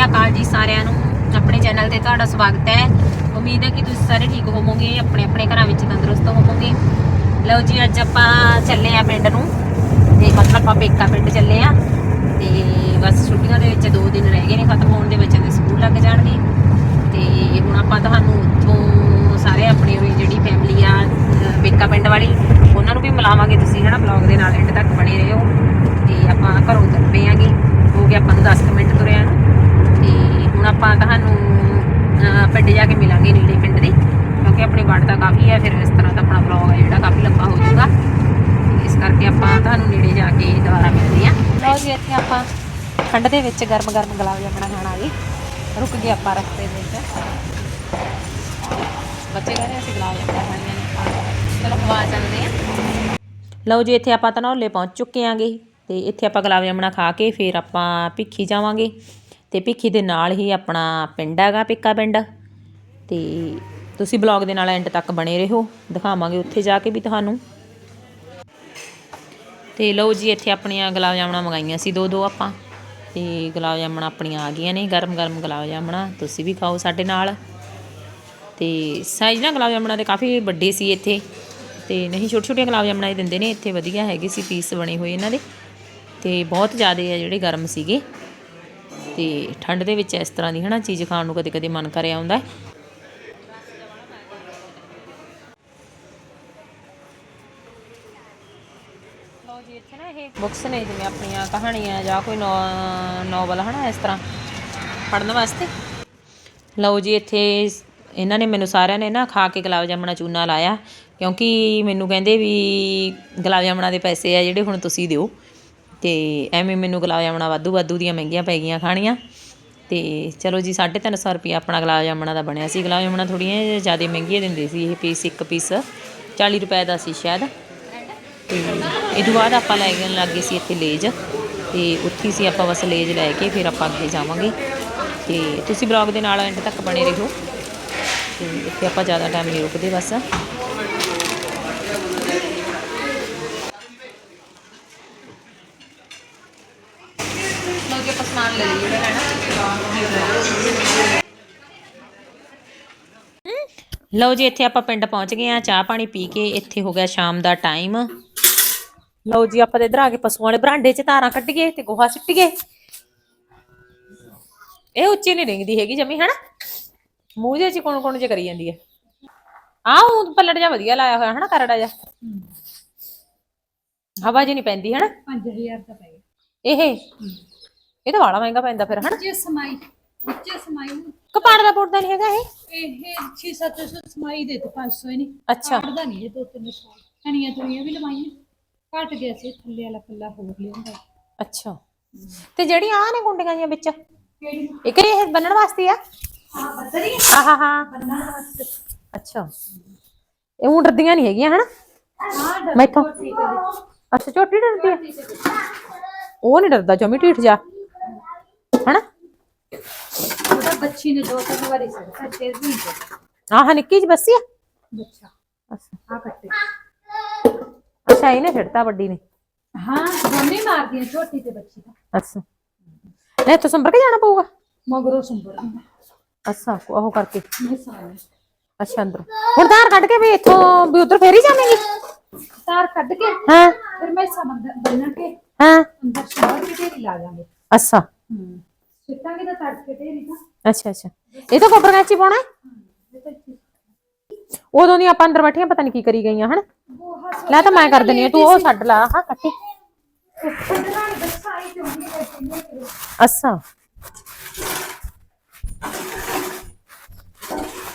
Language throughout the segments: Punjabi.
ਸ੍ਰੀ ਅਕਾਲ ਜੀ ਸਾਰਿਆਂ ਨੂੰ। ਆਪਣੇ ਚੈਨਲ ਤੇ ਤੁਹਾਡਾ ਸਵਾਗਤ ਹੈ। ਉਮੀਦ ਹੈ ਕਿ ਤੁਸੀਂ ਸਾਰੇ ਠੀਕ ਹੋਵੋਗੇ, ਆਪਣੇ ਆਪਣੇ ਘਰਾਂ ਵਿੱਚ ਤੰਦਰੁਸਤ ਹੋਵੋਗੇ। ਲਓ ਜੀ, ਅੱਜ ਆਪਾਂ ਚੱਲੇ ਆ ਪਿੰਡ ਨੂੰ। ਤੇ ਮਤਲਬ ਆਪਾਂ ਪੇਕਾ ਪਿੰਡ ਚੱਲੇ ਆ ਤੇ ਬਸ ਛੁੱਟੀਆਂ ਦੇ ਵਿੱਚ 2 ਦਿਨ ਰਹਿ ਗਏ ਨੇ ਖਤਮ ਹੋਣ ਦੇ, ਬੱਚਿਆਂ ਦੇ ਸਕੂਲ ਲੱਗ ਜਾਣਗੇ। ਤੇ ਹੁਣ ਆਪਾਂ ਤੁਹਾਨੂੰ ਉੱਥੋਂ ਸਾਰੇ ਆਪਣੀ ਜਿਹੜੀ ਫੈਮਿਲੀ ਆ, ਅਹ ਪੇਕਾ ਪਿੰਡ ਵਾਲੀ, ਉਹਨਾਂ ਨੂੰ ਵੀ ਮਿਲਾਵਾਂਗੇ ਤੁਸੀਂ ਹਨਾ ਬਲੌਗ ਦੇ ਨਾਲ ਐਂਡ ਤੱਕ ਬਣੇ ਰਹੋ। ਤੇ ਆਪਾਂ ਘਰੋਂ ਤੁਰ ਪਏ ਆਂਗੇ। ਹੋ ਗਿਆ ਆਪਾਂ ਨੂੰ 10 ਕੁ ਮਿੰਟ ਤੁਰਿਆ ਨੂੰ। ਤੇ ਹੁਣ ਆਪਾਂ ਤੁਹਾਨੂੰ ਪਿੰਡ ਜਾ ਕੇ ਮਿਲਾਂਗੇ ਨੀਲੇ ਪਿੰਡ ਦੇ, ਕਿਉਂਕਿ ਆਪਣੀ ਵਾਟ ਤਾਂ ਕਾਫੀ ਹੈ, ਫਿਰ ਇਸ ਤਰ੍ਹਾਂ ਦਾ ਆਪਣਾ ਬਲੌਗ ਹੈ ਜਿਹੜਾ ਕਾਫੀ ਲੰਬਾ ਹੋ ਜਾਊਗਾ। ਇਸ ਕਰਕੇ ਆਪਾਂ ਤੁਹਾਨੂੰ ਨੇੜੇ ਜਾ ਕੇ ਦੁਬਾਰਾ ਮਿਲਦੇ ਆ ਲਓ ਜੀ, ਇੱਥੇ ਆਪਾਂ ਠੰਡ ਦੇ ਵਿੱਚ ਗਰਮ ਗਰਮ ਗੁਲਾਬ ਜਾਮਣਾ ਖਾਣ ਆ ਗਏ। ਰੁਕ ਗਏ ਆਪਾਂ ਰਸਤੇ ਦੇ ਵਿੱਚ। ਬੱਚੇ ਕਹਿੰਦੇ ਅਸੀਂ ਗੁਲਾਬ ਜਾਮਣਾ ਖਾਣੀਆਂ ਨੇ ਚਲੋ, ਖਵਾ ਚੱਲਦੇ ਆ ਲਓ ਜੀ, ਇੱਥੇ ਆਪਾਂ ਧਨੌਲੇ ਪਹੁੰਚ ਚੁੱਕੇ ਆਂਗੇ। ਤੇ ਇੱਥੇ ਆਪਾਂ ਗੁਲਾਬ ਜਾਮਣਾ ਖਾ ਕੇ ਫਿਰ ਆਪਾਂ ਭਿੱਖੀ ਜਾਵਾਂਗੇ। ਅਤੇ ਭਿੱਖੀ ਦੇ ਨਾਲ ਹੀ ਆਪਣਾ ਪਿੰਡ ਹੈਗਾ ਪਿੱਕਾ ਪਿੰਡ। ਅਤੇ ਤੁਸੀਂ ਬਲੌਗ ਦੇ ਨਾਲ ਐਂਡ ਤੱਕ ਬਣੇ ਰਹੋ। ਦਿਖਾਵਾਂਗੇ ਉੱਥੇ ਜਾ ਕੇ ਵੀ ਤੁਹਾਨੂੰ। ਤੇ ਲਓ ਜੀ, ਇੱਥੇ ਆਪਣੀਆਂ ਗੁਲਾਬ ਜਾਮਣਾ ਮੰਗਾਈਆਂ ਸੀ ਦੋ ਦੋ ਆਪਾਂ। ਤੇ ਗੁਲਾਬ ਜਾਮਣਾ ਆਪਣੀਆਂ ਆ ਗਈਆਂ ਨੇ ਗਰਮ ਗਰਮ ਗੁਲਾਬ ਜਾਮਣਾ। ਤੁਸੀਂ ਵੀ ਖਾਓ ਸਾਡੇ ਨਾਲ। ਤੇ ਸਾਈਜ਼ ਨਾ ਗੁਲਾਬ ਜਾਮਣਾ ਦੇ ਕਾਫੀ ਵੱਡੇ ਸੀ ਇੱਥੇ। ਤੇ ਨਹੀਂ ਛੋਟੇ ਛੋਟੇ ਗੁਲਾਬ ਜਾਮਣਾ ਇਹ ਦਿੰਦੇ ਨੇ। ਇੱਥੇ ਵਧੀਆ ਹੈਗੇ ਸੀ ਪੀਸ ਬਣੇ ਹੋਏ ਇਹਨਾਂ ਦੇ। ਤੇ ਬਹੁਤ ਜ਼ਿਆਦਾ ਆ ਜਿਹੜੇ ਗਰਮ ਸੀਗੇ। ਤੇ ਠੰਡ ਦੇ ਵਿੱਚ ਇਸ ਤਰ੍ਹਾਂ ਦੀ, ਹਨਾ, ਚੀਜ਼ ਖਾਣ ਨੂੰ ਕਦੇ ਕਦੇ ਮਨ ਕਰਿਆ ਆਉਂਦਾ ਹੈ। ਲਓ ਜੀ, ਇੱਥੇ ਬੁੱਕਸ ਨੇ ਜਿਵੇਂ ਆਪਣੀਆਂ ਕਹਾਣੀਆਂ ਜਾਂ ਕੋਈ ਨੋਵਲ ਹਨਾ, ਇਸ ਤਰ੍ਹਾਂ ਪੜ੍ਹਨ ਵਾਸਤੇ। ਲਓ ਜੀ, ਇੱਥੇ ਇਹਨਾਂ ਨੇ ਮੈਨੂੰ ਸਾਰਿਆਂ ਨੇ ਨਾ ਖਾ ਕੇ ਗੁਲਾਬ ਜਾਮਣਾ ਚੂਨਾ ਲਾਇਆ, ਕਿਉਂਕਿ ਮੈਨੂੰ ਕਹਿੰਦੇ ਵੀ ਗੁਲਾਬ ਜਾਮਣਾ ਦੇ ਪੈਸੇ ਆ ਜਿਹੜੇ ਹੁਣ ਤੁਸੀਂ ਦਿਓ। ਅਤੇ ਐਵੇਂ ਮੈਨੂੰ ਗੁਲਾਬ ਜਾਮਣਾ ਵਾਧੂ ਵਾਧੂ ਦੀਆਂ ਮਹਿੰਗੀਆਂ ਪੈ ਗਈਆਂ ਖਾਣੀਆਂ। ਅਤੇ ਚਲੋ ਜੀ, ਸਾਢੇ ਤਿੰਨ ਸੌ ਰੁਪਈਆ ਆਪਣਾ ਗੁਲਾਬ ਜਾਮਣਾ ਦਾ ਬਣਿਆ ਸੀ। ਗੁਲਾਬ ਜਾਮਣਾ ਥੋੜ੍ਹੀਆਂ ਜ਼ਿਆਦਾ ਮਹਿੰਗੀਆਂ ਦਿੰਦੇ ਸੀ, ਇਹ ਪੀਸ ਇੱਕ ਪੀਸ 40 ਰੁਪਏ ਦਾ ਸੀ ਸ਼ਾਇਦ। ਤੇ ਇਹ ਤੋਂ ਬਾਅਦ ਆਪਾਂ ਲੈ ਗਏ, ਲੱਗੇ ਸੀ ਇੱਥੇ ਲੇਜ। ਤੇ ਉੱਥੇ ਸੀ ਆਪਾਂ ਬਸ ਲੇਜ ਲੈ ਕੇ ਫਿਰ ਆਪਾਂ ਅੱਗੇ ਜਾਵਾਂਗੇ। ਤੇ ਤੁਸੀਂ ਬਲੌਗ ਦੇ ਨਾਲ ਐਂਡ ਤੱਕ ਬਣੇ ਰਹੋ। ਤੇ ਇੱਥੇ ਆਪਾਂ ਜ਼ਿਆਦਾ ਟਾਈਮ ਨਹੀਂ ਰੁਕਦੇ ਬਸ ਲੋ ਜੀ ਆਪਾਂ ਸਮਾਨ ਲੈ ਲਈਏ ਜਿਹੜਾ ਲੈਣਾ ਲਓ ਜੀ ਇੱਥੇ ਆਪਾਂ ਪਿੰਡ ਪਹੁੰਚ ਗਏ ਆ ਚਾਹ ਪਾਣੀ ਪੀ ਕੇ ਇੱਥੇ ਹੋ ਗਿਆ ਸ਼ਾਮ ਦਾ ਟਾਈਮ। ਲਓ ਜੀ ਆਪਾਂ ਤੇ ਇਧਰ ਆ ਕੇ ਪਸ਼ੂਆਂ ਵਾਲੇ ਬਰਾਂਡੇ 'ਚ ਧਾਰਾਂ ਕੱਢੀਏ ਤੇ ਗੋਹਾ ਸਿੱਟੀਏ। ਇਹ ਉੱਚੀ ਨਹੀਂ ਰਿੰਗਦੀ ਹੈਗੀ ਜਮੀ ਹਨਾ? ਮੂੰਹ ਜਿਹੇ 'ਚ ਕੋਣ ਕੋਣ ਜੇ ਕਰੀ ਜਾਂਦੀ ਹੈ? ਆਹ ਉਹ ਪੱਲੜ ਜਾ ਵਧੀਆ ਲਾਇਆ ਹੋਇਆ ਹਨਾ ਕਰੜਾ ਜਾ ਹਵਾ ਜੀ ਨਹੀਂ ਪੈਂਦੀ ਹਨਾ? 5000 ਦਾ ਪਏਗਾ ਇਹ? ਇਹ ਤਾਂ ਵਾਲਾ ਮਹਿੰਗਾ ਪੈਂਦਾ ਫਿਰ ਹਨਾ? ਜੇ ਸਮਾਈ ਵਿੱਚੇ ਸਮਾਈ। ਕਪਾੜ ਦਾ ਪੁੱਟਦਾ ਨਹੀਂ ਹੈਗਾ ਇਹ? ਇਹ 6-700 ਸਮਾਈ ਦੇ ਤੇ 500 ਹੀ ਨਹੀਂ ਅੱਛਾ। ਪੜਦਾ ਨਹੀਂ ਇਹ ਦੋ ਤਿੰਨ ਸੌ। ਹਣੀਆਂ ਤੁਰੀਆਂ ਵੀ ਲਵਾਈਆਂ। ਘਟ ਗਿਆ ਸੀ ਥੱਲੇ ਵਾਲਾ ਪੱਲਾ ਹੋਰ ਲਿਆਂਦਾ। ਅੱਛਾ। ਤੇ ਜਿਹੜੀਆਂ ਆ ਨੇ ਗੁੰਡੀਆਂ ਜੀਆਂ ਵਿੱਚ? ਇੱਕ ਇਹ ਬੰਨਣ ਵਾਸਤੇ ਆ? ਹਾਂ ਬੱਦਰੀ ਹਾਂ ਵਾਸਤੇ। ਅੱਛਾ। ਇਹ ਉਹ ਡਰਦੀਆਂ ਨਹੀਂ ਹੈਗੀਆਂ ਹਨਾ? ਹਾਂ ਮੈਥੋਂ। ਹੈ ਅੱਛਾ ਛੋਟੀ ਡਰਦੀ ਆ? ਉਹ ਨਹੀਂ ਡਰਦਾ ਜਮੀ ਢੀਠ ਜਾ ਹਨਾ ਉਹਦਾ ਬੱਚੀ ਨੇ ਦੋ ਤਿੰਨ ਵਾਰੀ ਸੜਕਾ ਤੇ ਵੀ ਆਹ ਨਿੱਕੀ ਜਿਹੀ ਬੱਸੀ ਆ ਬੱਚਾ ਅੱਛਾ ਆ ਕੱਟੇ ਅੱਛਾ ਇਹਨੇ ਛੱਡਤਾ ਵੱਡੀ ਨੇ ਹਾਂ ਦੋਨੇ ਮਾਰਦੀਆਂ ਛੋਟੀ ਤੇ ਬੱਚੀ ਦਾ ਅੱਛਾ ਲੈ ਤੂੰ ਸੰਭਰ ਕੇ ਜਾਣਾ ਪਊਗਾ ਮਗਰੋਂ ਸੰਭਰ ਅੱਛਾ ਉਹ ਕਰਕੇ ਮੈਂ ਸਾਰਾ ਅੱਛਾ ਅੰਦਰ ਹੁਣ ਧਾਰ ਕੱਢ ਕੇ ਵੀ ਇੱਥੋਂ ਵੀ ਉਧਰ ਫੇਰ ਹੀ ਜਾਵੇਂਗੀ ਤਾਰ ਕੱਢ ਕੇ ਹਾਂ ਫਿਰ ਮੈਂ ਸਮਝ ਬੰਨ ਕੇ ਹਾਂ ਅੰਦਰ ਸੰਭਰ ਕੇ ਢੇਰੀ ਲਾ ਜਾਾਂਗੇ ਅੱਛਾ ਹੂੰ ਸਿੱਟਾਂਗੇ ਤਾਂ ਤੜਕੇ ਢੇਰੀ ਤਾਂ ਅੱਛਾ ਅੱਛਾ ਇਹ ਤਾਂ ਗੋਬਰ ਗਾਚੀ ਪਾਉਣਾ ਹੈ? ਉਦੋਂ ਦੀ ਆਪਾਂ ਅੰਦਰ ਬੈਠੀਆਂ ਪਤਾ ਨਹੀਂ ਕੀ ਕਰੀ ਗਈਆਂ ਹਨ ਗੋਹਾ ਲੈ ਤਾਂ ਮੈਂ ਕਰ ਦਿੰਨੀ ਆ ਤੂੰ ਉਹ ਛੱਡ ਲਾ ਹਾਂ ਕੱਟੀ ਛੱਡਣਾ ਨਹੀਂ ਦੱਸਾਂ ਆਈ ਤੇ ਹੁੰਦੀ ਹੈ ਅੱਛਾ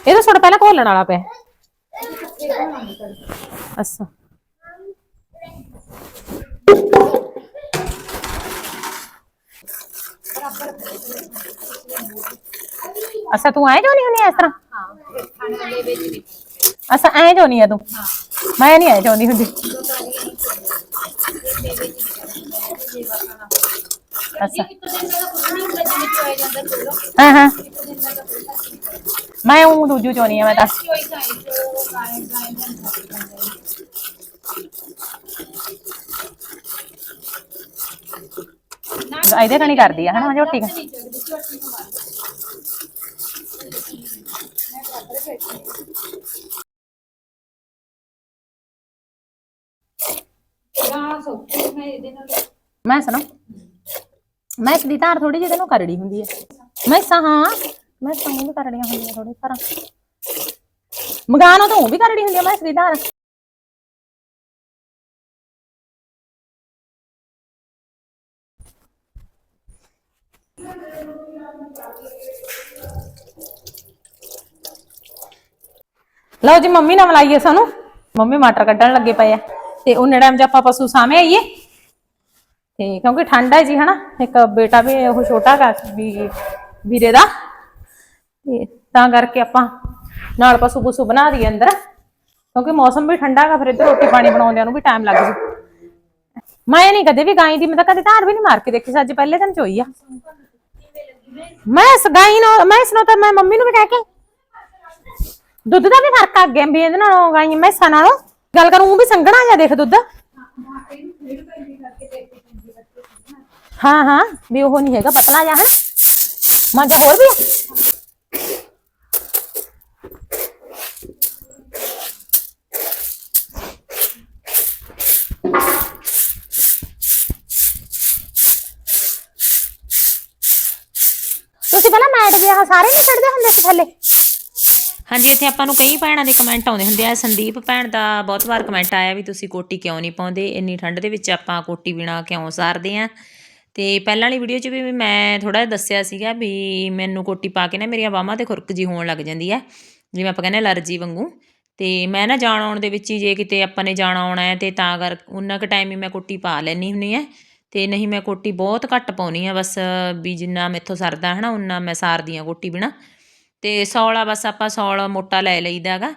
ਇਹ ਤਾਂ ਥੋੜਾ ਪਹਿਲਾਂ ਘੋਲਣ ਵਾਲਾ ਪਿਆ ਅੱਛਾ ਅੱਛਾ, ਤੂੰ ਆਏ ਜੋ ਨਹੀਂ ਹੁੰਨੀ ਇਸ ਤਰ੍ਹਾਂ? ਹਾਂ ਖਾਣੇ ਵਾਲੇ ਵਿੱਚ ਵੀ ਅੱਛਾ, ਐ ਜੋ ਆ ਤੂੰ? ਮੈਂ ਨਹੀਂ ਆਏ ਚਾਹੁੰਦੀ ਹੁੰਦੀ। ਅੱਛਾ। ਇੱਕ ਹਾਂ ਹਾਂ। ਮੈਂ ਉਹ ਦੂਜੂ ਚਾਹੁੰਦੀ ਆ, ਮੈਂ ਤਾਂ ਚੋਈ ਖਾਈ ਜੋ ਗਾਇ ਗਾਇ ਦਾ ਸਭ ਜਾਂਦਾ ਨਾ ਇਹਦੇ ਕਣੀ ਕਰਦੀ ਆ, ਹਨਾ ਝੋਟੀ ਕਣੀ। ਨਹੀਂ ਚੜਦੀ ਝੋਟੀ ਨੂੰ ਮਾਰ ਮੈਂ ਕੱਢ ਬੈਠੀ ਗਾਂ ਸੌਖੀ ਮੈਂ ਇਹਦੇ ਨਾਲ ਮੈਂ ਸੁਣਾ ਮੈਂ ਦੀ ਧਾਰ ਥੋੜੀ ਜਿਹੀ ਤੈਨੂੰ ਕਰੜੀ ਹੁੰਦੀ ਹੈ ਮੈਂ ਹਾਂ, ਮੈਂ ਸੰਗ ਵੀ ਕਰੜੀਆਂ ਹੁੰਦੀਆਂ ਥੋੜੀ ਪਰ ਮਗਾਨੋ ਤਾਂ ਉਹ ਵੀ ਕਰੜੀ ਹੁੰਦੀ ਹੈ ਮੈਂ ਦੀ ਧਾਰ। ਲਓ ਜੀ, ਮੰਮੀ ਨਾਲ ਮਿਲਾਈਏ ਸਾਨੂੰ। ਮੰਮੀ ਮਟਰ ਕੱਢਣ ਲੱਗੇ ਪਏ ਆ। ਤੇ ਉਹਨੇ ਟਾਈਮ 'ਚ ਆਪਾਂ ਪਸ਼ੂ ਸਾਹਮਣੇ ਆਈਏ। ਤੇ ਕਿਉਂਕਿ ਠੰਡ ਹੈ ਜੀ, ਹਨਾ? ਇੱਕ ਬੇਟਾ ਵੀ ਉਹ ਛੋਟਾ ਗਾ, ਵੀ ਵੀਰੇ ਦਾ। ਤੇ ਤਾਂ ਕਰਕੇ ਆਪਾਂ ਨਾਲ ਪਸ਼ੂ ਪਸ਼ੂ ਬਣਾ ਦਈਏ ਅੰਦਰ। ਕਿਉਂਕਿ ਮੌਸਮ ਵੀ ਠੰਡਾ ਹੈਗਾ ਫਿਰ ਇੱਧਰ ਰੋਟੀ ਪਾਣੀ ਬਣਾਉਂਦਿਆਂ ਨੂੰ ਵੀ ਟਾਈਮ ਲੱਗ ਜੂ। ਮੈਂ ਨਹੀਂ ਕਦੇ ਵੀ ਗਾਈ ਦੀ, ਮੈਂ ਤਾਂ ਕਦੇ ਧਾਰ ਵੀ ਨਹੀਂ ਮਾਰ ਕੇ ਦੇਖੀ ਸੀ ਅੱਜ ਪਹਿਲੇ ਦਿਨ ਚੋਈ ਆ। ਮੈਂ ਇਸ ਗਾਈ ਨੂੰ, ਮੈਂ ਇਸ ਨੂੰ ਤਾਂ ਮੈਂ ਮੰਮੀ ਨੂੰ ਵੀ ਕਹਿ ਕੇ ਦੁੱਧ ਦਾ ਵੀ ਫ਼ਰਕ ਆ ਗਿਆ ਵੀ ਇਹਦੇ ਨਾਲੋਂ ਗਾਈ ਮੈਸਾਂ ਨਾਲੋਂ। ਗੱਲ ਕਰੂੰ ਉਹ ਵੀ ਸੰਘਣਾ ਜਿਹਾ ਦੇਖ ਦੁੱਧ। ਹਾਂ ਹਾਂ, ਵੀ ਉਹ ਨਹੀਂ ਹੈਗਾ, ਪਤਲਾ ਜਿਹਾ, ਹੈ। ਮਾਂਜਾ ਹੋਰ ਵੀ ਆ? ਤੁਸੀਂ ਪਹਿਲਾਂ ਮੈਟ ਜਿਹਾ ਸਾਰੇ ਨਹੀਂ ਕੱਢਦੇ ਹੁੰਦੇ ਸੀ ਥੱਲੇ? ਹਾਂਜੀ, ਇੱਥੇ ਆਪਾਂ ਨੂੰ ਕਈ ਭੈਣਾਂ ਦੇ ਕਮੈਂਟ ਆਉਂਦੇ ਹੁੰਦੇ ਆ। ਸੰਦੀਪ ਭੈਣ ਦਾ ਬਹੁਤ ਵਾਰ ਕਮੈਂਟ ਆਇਆ ਵੀ ਤੁਸੀਂ ਕੋਟੀ ਕਿਉਂ ਨਹੀਂ ਪਾਉਂਦੇ? ਇੰਨੀ ਠੰਡ ਦੇ ਵਿੱਚ ਆਪਾਂ ਕੋਟੀ ਬਿਨਾ ਕਿਉਂ ਸਾਰਦੇ ਆ? ਤੇ ਪਹਿਲਾਂ ਵਾਲੀ ਵੀਡੀਓ 'ਚ ਵੀ ਮੈਂ ਥੋੜਾ ਜਿਹਾ ਦੱਸਿਆ ਸੀਗਾ ਵੀ ਮੈਨੂੰ ਕੋਟੀ ਪਾ ਕੇ ਨਾ ਮੇਰੀਆਂ ਬਾਹਾਂ ਤੇ ਖੁਰਕ ਜੀ ਹੋਣ ਲੱਗ ਜਾਂਦੀ ਹੈ ਜਿਵੇਂ ਆਪਾਂ ਕਹਿੰਦੇ ਅਲਰਜੀ ਵਾਂਗੂ। ਤੇ ਮੈਂ ਨਾ ਜਾਣ ਆਉਣ ਦੇ ਵਿੱਚ ਹੀ ਜੇ ਕਿਤੇ ਆਪਾਂ ਨੇ ਜਾਣਾ ਆਉਣਾ ਹੈ ਤੇ ਤਾਂ ਕਰ ਉਨਾ ਕੁ ਟਾਈਮ ਹੀ ਮੈਂ ਕੋਟੀ ਪਾ ਲੈਣੀ ਹੁੰਨੀ ਹੈ ਤੇ ਨਹੀਂ ਮੈਂ ਕੋਟੀ ਬਹੁਤ ਘੱਟ ਪਾਉਣੀ ਆ ਬਸ ਵੀ ਜਿੰਨਾ ਮੇਥੋਂ ਸਰਦਾ ਹੈ ਨਾ ਉਨਾ ਮੈਂ ਸਾਰਦੀ ਆ ਕੋਟੀ ਬਿਨਾ। ਤੇ ਸੌਲਾ ਬਸ ਆਪਾਂ ਸੌਲ ਮੋਟਾ ਲੈ ਲਈਦਾ ਹੈਗਾ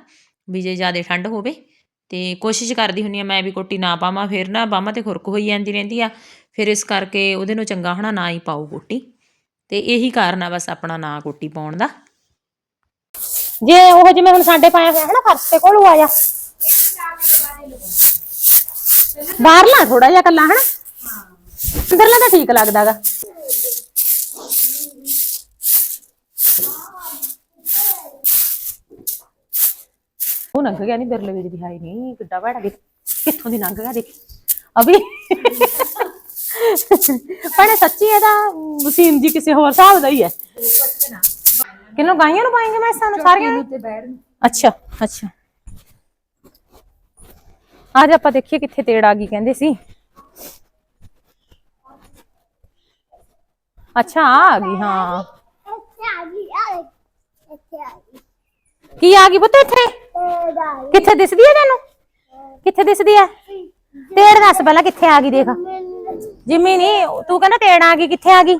ਵੀ ਜੇ ਜ਼ਿਆਦਾ ਠੰਡ ਹੋਵੇ ਤੇ ਕੋਸ਼ਿਸ਼ ਕਰਦੀ ਹੁੰਨੀ ਆ ਮੈਂ ਵੀ ਕੋਟੀ ਨਾ ਪਾਵਾਂ, ਫਿਰ ਨਾ ਬਾਹਾਂ ਤੇ ਖੁਰਕ ਹੋਈ ਜਾਂਦੀ ਰਹਿੰਦੀ ਆ, ਫਿਰ ਇਸ ਕਰਕੇ ਉਹਦੇ ਨੂੰ ਚੰਗਾ ਹਨਾ ਨਾ ਹੀ ਪਾਓ ਕੋਟੀ। ਤੇ ਇਹੀ ਕਾਰਨ ਆ ਬਸ ਆਪਣਾ ਨਾ ਕੋਟੀ ਪਾਉਣ ਦਾ। ਜੇ ਉਹ ਜਿਵੇਂ ਹੁਣ ਸਾਡੇ ਪਾਇਆ ਹੋਇਆ ਹੈ ਨਾ ਫਰਸ਼ ਤੇ ਕੋਲ ਆ ਬਾਹਰਲਾ ਥੋੜਾ ਜਿਹਾ ਕੱਲਾ ਹਨਾ। ਅੰਦਰਲਾ ਤਾਂ ਠੀਕ ਲੱਗਦਾਗਾ ਉਹ ਲੰਘ ਗਿਆ ਨਹੀਂ ਬਿਰਲੇ ਵਿੱਚ ਦੀ ਹਾਈ ਨਹੀਂ ਕਿੱਡਾ ਬੜਾ ਗਿਆ ਕਿੱਥੋਂ ਦੀ ਲੰਘ ਗਿਆ ਦੇਖ ਅਭੀ। ਪਰ ਸੱਚੀ ਇਹਦਾ ਵਸੀਮ ਜੀ ਕਿਸੇ ਹੋਰ ਹਿਸਾਬ ਦਾ ਹੀ ਹੈ। ਕਿੰਨੋਂ ਗਾਈਆਂ ਨੂੰ ਪਾਏਂਗੇ ਮੈਂ ਸਾਨੂੰ ਸਾਰੀਆਂ ਨੂੰ? ਅੱਛਾ ਅੱਛਾ। ਅੱਜ ਆਪਾਂ ਦੇਖੀਏ ਕਿੱਥੇ ਤੇੜ ਆ ਗਈ ਕਹਿੰਦੇ ਸੀ। ਅੱਛਾ ਆ ਗਈ ਹਾਂ। ਕੀ ਆ ਗਈ ਪੁੱਤ ਇੱਥੇ? ਕਿੱਥੇ ਦਿਸਦੀ ਹੈ ਤੈਨੂੰ? ਕਿੱਥੇ ਦਿਸਦੀ ਹੈ ਤੇੜ ਦੱਸ ਪਹਿਲਾਂ ਕਿੱਥੇ ਆ ਗਈ ਦੇਖ। ਜਿੰਮੀ ਨਹੀਂ ਤੂੰ ਕਹਿੰਦਾ ਤੇੜ ਆ ਗਈ, ਕਿੱਥੇ ਆ ਗਈ?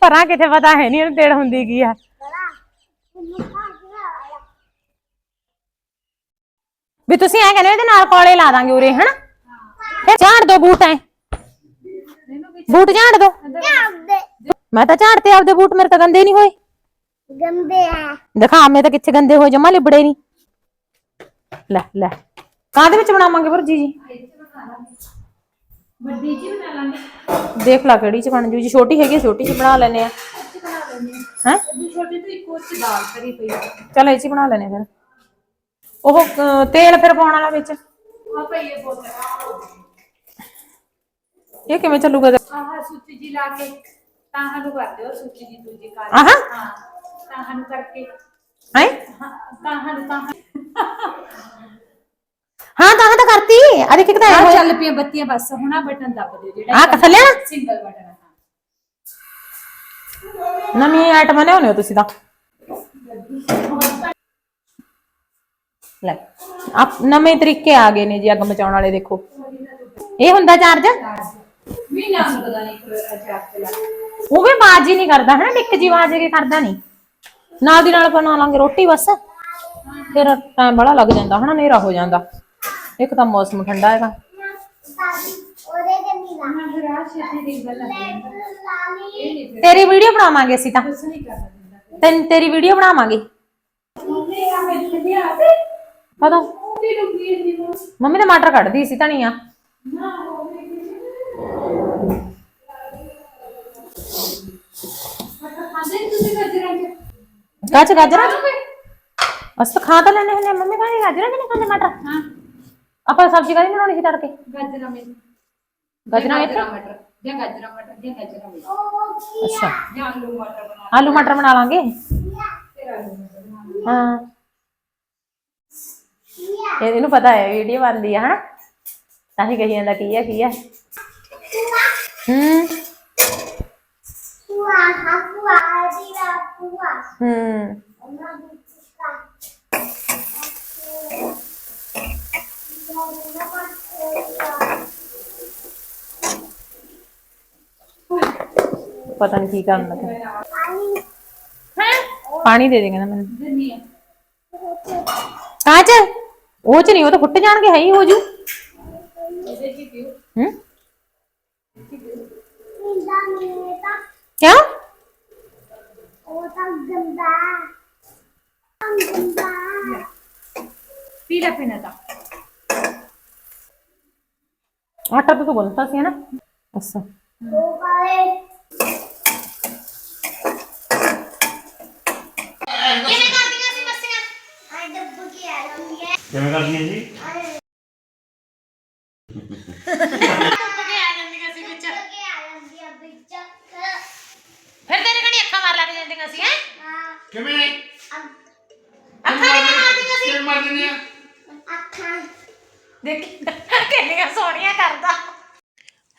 ਪਰਾਂ ਕਿੱਥੇ ਪਤਾ ਹੈ ਨਹੀਂ ਇਹਨੂੰ ਤੇੜ ਹੁੰਦੀ ਕੀ ਆ। ਵੀ ਤੁਸੀਂ ਐ ਕਹਿੰਦੇ ਇਹਦੇ ਨਾਲ ਕੋਲੇ ਲਾ ਦਾਂਗੇ ਉਰੇ, ਹਨਾ? ਫਿਰ ਝਾੜ ਦੋ ਬੂਟ ਐ। ਬੂਟ ਝਾੜ ਦੋ। ਮੈਂ ਤਾਂ ਝਾੜਤੇ ਆਪਦੇ ਬੂਟ ਮੇਰੇ ਤਾਂ ਗੰਦੇ ਨਹੀਂ ਹੋਏ। ਗੰਦੇ ਆ। ਦਿਖਾ ਮੈਂ ਤਾਂ ਕਿੱਥੇ ਗੰਦੇ ਹੋਏ ਜਮਾ ਲਿਬੜੇ ਨਹੀਂ। ਲੈ ਲੈ। ਕਾਹਦੇ ਵਿੱਚ ਬਣਾਵਾਂਗੇ ਭੁਰਜੀ ਜੀ? ਵੱਡੀ ਜੀ ਬਣਾ ਲਾਂਗੇ। ਦੇਖ ਲਾ ਕਿਹੜੀ ਚ ਬਣ ਜੂ ਜੀ। ਛੋਟੀ ਹੈਗੀ ਛੋਟੀ ਚ ਬਣਾ ਲੈਨੇ ਆ। ਹੈ? ਅੱਧੀ ਛੋਟੀ ਤੋਂ ਇੱਕੋ ਚ ਦਾਲ ਕਰੀ ਪਈ ਆ। ਚਲ ਇਹ ਚ ਹੀ ਬਣਾ ਲੈਨੇ ਫਿਰ। ਉਹ ਤੇਲ ਫਿਰ ਪਾਉਣ ਵਾਲਾ ਵਿੱਚ? ਇਹ ਬੋਤਲ ਇਹ ਕਿਵੇਂ ਚੱਲੂਗਾ? ਆਹ ਸੁੱਚੀ ਜੀ ਲਾ ਕੇ ਤਾਂ ਨੂੰ ਕਰ ਦਿਓ ਸੁੱਚੀ ਜੀ ਦੂਜੀ ਕਰ ਆਹ? ਹਾਂ। ਤਾਂ ਨੂੰ ਕਰਕੇ। ਹੈ? ਹਾਂ ਤਾਂ ਨੂੰ ਤਾਂ ਹਾਂ ਤਾਂ ਤਾਂ ਕਰਤੀ। ਆ ਦੇਖ ਕਿਤਾ ਆ ਚੱਲ ਪਈਆਂ ਬੱਤੀਆਂ ਬਸ ਹੁਣ ਆ ਬਟਨ ਦੱਬ ਦਿਓ ਜਿਹੜਾ ਆ ਥੱਲੇ ਨਾ ਸਿੰਗਲ ਬਟਨ ਹਾਂ ਨਵੀਂ ਆਈਟਮ ਨੇ ਹੋਣੇ ਤੁਸੀਂ ਤਾਂ। ਲੈ ਆਪ ਨਵੇਂ ਤਰੀਕੇ ਆ ਗਏ ਨੇ ਜੀ ਅੱਗ ਮਚਾਉਣ ਵਾਲੇ ਦੇਖੋ। ਇਹ ਹੁੰਦਾ ਚਾਰਜ ਵੀ ਨਾ ਪਤਾ ਨਹੀਂ ਲਾ ਉਹ ਵੀ ਬਾਜ ਨਹੀਂ ਕਰਦਾ ਹੈ ਨਾ ਟਿੱਕ ਜੀ ਕੇ ਕਰਦਾ ਨਹੀਂ ਨਾਲ ਦੀ ਨਾਲ ਬਣਾ ਲਾਂਗੇ, ਰੋਟੀ ਬਸ। ਫਿਰ ਟਾਈਮ ਬੜਾ ਲੱਗ ਜਾਂਦਾ, ਹਨਾ, ਹਨੇਰਾ ਹੋ ਜਾਂਦਾ। ਇੱਕ ਤਾਂ ਮੌਸਮ ਠੰਡਾ ਹੈਗਾ। ਤੇਰੀ ਵੀਡੀਓ ਬਣਾਵਾਂਗੇ ਅਸੀਂ ਤਾਂ। ਤੈਨੂੰ, ਤੇਰੀ ਵੀਡੀਓ ਬਣਾਵਾਂਗੇ। ਪਤਾ ਮੰਮੀ ਨੇ ਮਾਟਰ ਕੱਢਦੀ ਸੀ ਧਨੀਆ। ਨਾ ਗਾਜਰਾਂ? ਅਸ ਤਾਂ ਖਾ ਤਾਂ ਲੈਣੇ ਹੁੰਦੇ ਆ, ਮੰਮੀ ਕਹਿੰਦੀ ਗਾਜਰਾਂ ਕਿ ਨਹੀਂ ਖਾਂਦੇ ਮਟਰ? ਹਾਂ। ਆਪਾਂ ਸਬਜ਼ੀ ਕਾਹਦੀ ਬਣਾਉਣੀ ਸੀ ਤੜਕੇ? ਗਾਜਰਾਂ ਵਿੱਚ ਗਾਜਰਾਂ ਇੱਥੇ? ਮਟਰ ਜਾਂ ਗਾਜਰਾਂ ਮਟਰ ਜਾਂ ਗਾਜਰਾਂ ਵਿੱਚ ਅੱਛਾ। ਜਾਂ ਆਲੂ ਮਟਰ ਬਣਾ ਆਲੂ ਮਟਰ ਬਣਾ ਲਾਂਗੇ? ਹਾਂ। ਇਹ- ਇਹਨੂੰ ਪਤਾ ਹੈ ਵੀਡੀਓ ਬਣਦੀ ਆ ਹਨਾ? ਤਾਂ ਹੀ ਕਹੀ ਜਾਂਦਾ ਕੀ ਹੈ ਕੀ ਹੈ? ਹੂੰ Pua, pua, dia pua. ਹੂੰ Oma buka. ਪਤਾ ਨਹੀਂ ਕੀ ਕਰਨ ਲੱਗਾ Paling ਪਾਣੀ ਦੇ ਦੇ ਕਹਿੰਦਾ ਮੈਨੂੰ ਦਿੰਨੀ ਆ ਕਾਚ ਉਹ ਚ ਨਹੀਂ ਉਹ ਤਾਂ ਫੁੱਟ ਜਾਣਗੇ, ਹੈ ਹੀ ਹੋ ਜੂ ਇਹਦੇ ਚ ਪਿਓ ਹੂੰ pindah mereka. ਕਿਉਂ Otak genda. Genda. ਪੀਲਾ ਪੀਣਾ ਤਾਂ ਆਟਾ ਤਾਂ ਤੂੰ ਗੁੰਨਤਾ ਸੀ ਨਾ ਅੱਛਾ ਹੈ ਜੀ ਫਿਰ ਤੇਰੇ ਕਣੀ ਅੱਖਾਂ ਮਾਰ ਜਾਂਦੀਆਂ ਸੀ ਹੈ? ਕਿਵੇਂ? ਅੱਖਾਂ ਨਹੀਂ ਮਾਰਦੀਆਂ ਸੀ? ਕਿਵੇਂ ਮਾਰਦੀ ਨੇ ਦੇਖ ਕਿੰਨੀਆਂ ਸੋਹਣੀਆਂ ਕਰਦਾ।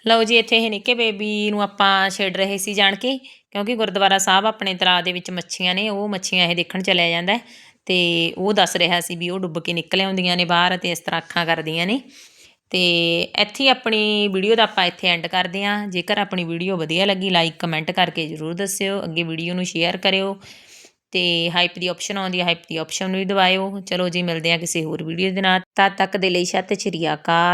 ਲਓ ਜੀ ਇੱਥੇ ਇਹ ਨਿੱਕੇ ਬੇਬੀ ਨੂੰ ਆਪਾਂ ਛੇੜ ਰਹੇ ਸੀ ਜਾਣ ਕੇ ਕਿਉਂਕਿ ਗੁਰਦੁਆਰਾ ਸਾਹਿਬ ਆਪਣੇ ਤਲਾਅ ਦੇ ਵਿੱਚ ਮੱਛੀਆਂ ਨੇ ਉਹ ਮੱਛੀਆਂ ਇਹ ਦੇਖਣ ਚਲਿਆ ਜਾਂਦਾ ਤੇ ਉਹ ਦੱਸ ਰਿਹਾ ਸੀ ਵੀ ਉਹ ਡੁੱਬ ਕੇ ਨਿਕਲ ਆਉਂਦੀਆਂ ਨੇ ਬਾਹਰ ਤੇ ਇਸ ਤਰ੍ਹਾਂ ਅੱਖਾਂ ਕਰਦੀਆਂ ਨੇ। ਤੇ ਇੱਥੇ ਆਪਣੀ ਵੀਡੀਓ ਦਾ ਆਪਾਂ ਇੱਥੇ ਐਂਡ ਕਰਦੇ ਹਾਂ। ਜੇਕਰ ਆਪਣੀ ਵੀਡੀਓ ਵਧੀਆ ਲੱਗੀ ਲਾਈਕ ਕਮੈਂਟ ਕਰਕੇ ਜਰੂਰ ਦੱਸਿਓ। ਅੱਗੇ ਵੀਡੀਓ ਨੂੰ ਸ਼ੇਅਰ ਕਰਿਓ ਤੇ ਹਾਈਪ ਦੀ ਆਪਸ਼ਨ ਆਉਂਦੀ ਹੈ ਹਾਈਪ ਦੀ ਆਪਸ਼ਨ ਨੂੰ ਵੀ ਦਬਾਇਓ। ਚਲੋ ਜੀ, ਮਿਲਦੇ ਹਾਂ ਕਿਸੇ ਹੋਰ ਵੀਡੀਓ ਦੇ ਨਾਲ। ਤਦ ਤੱਕ ਦੇ ਲਈ, ਸਤਿ ਸ਼੍ਰੀ ਅਕਾਲ।